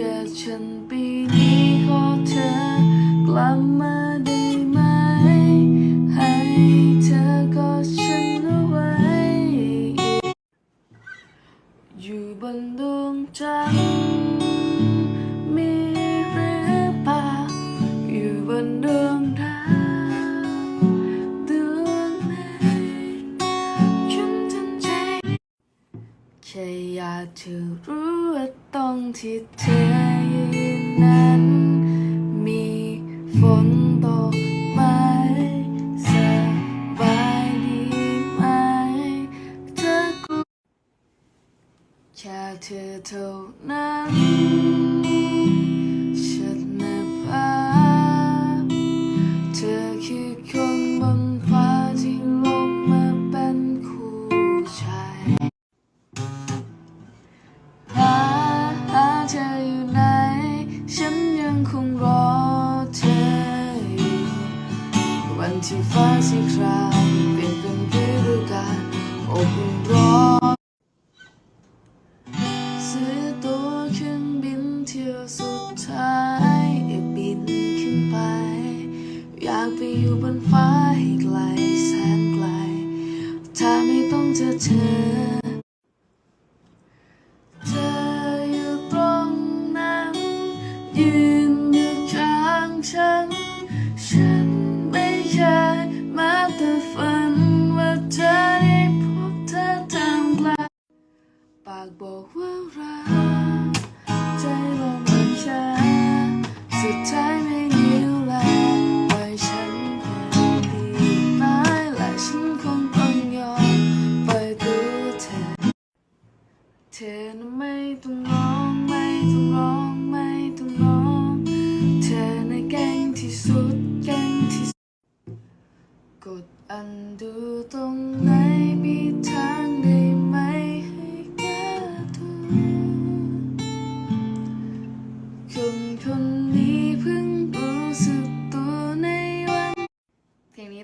กับฉันปีนี้ขอเธอกลับมาได้ไหม ให้เธอกอดฉันเอาไว้ อยู่บนดวงจันทร์ ฉันอยากจะรู้ว่าตรงที่เธอยืนนั้น มีฝนตกไหมสบายดีไหมเธอกลัวแค่เธอเท่านั้น ที่ฟ้าสีครามเปลี่ยนเป็นฤดูกาลอบอุ่นร้อนซื้อตัวเครื่องบินเที่ยวสุดท้ายอบินขึ้นไป อยากไปอยู่บนฟ้าให้ไกลแสนไกล ถ้าไม่ต้องเจอเธอเธออยู่ตรงนั้นยืนากบอกว่ารักใจบอกว่าแค่สุดท้ายไม่นิ้วแลปล่อยฉันเพียงดีไหมและฉันคงต้องยอมปล่อยตัวเธอ เธอนะไม่ต้องร้องไม่ต้องร้องไม่ต้องร้องเธอนะเก่งที่สุดเก่งที่สุดกดอันดูตรงไหนมีทางได้ไห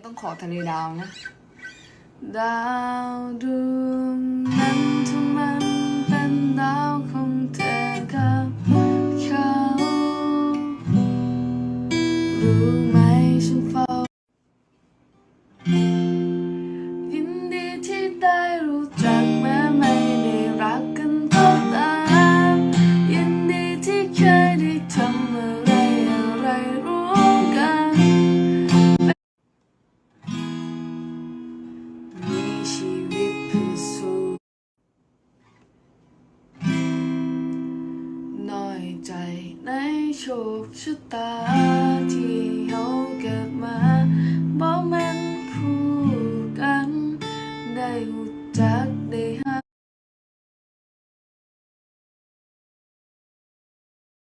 นี้ต้องขอทะเลดาวนะ ดาวดวงนั้นถ้ามันเป็นดาวของเธอกับเขารู้ไหม ใจในโชคชะตาที่เขาเกิดมาบอกมันคู่กันได้หูจัก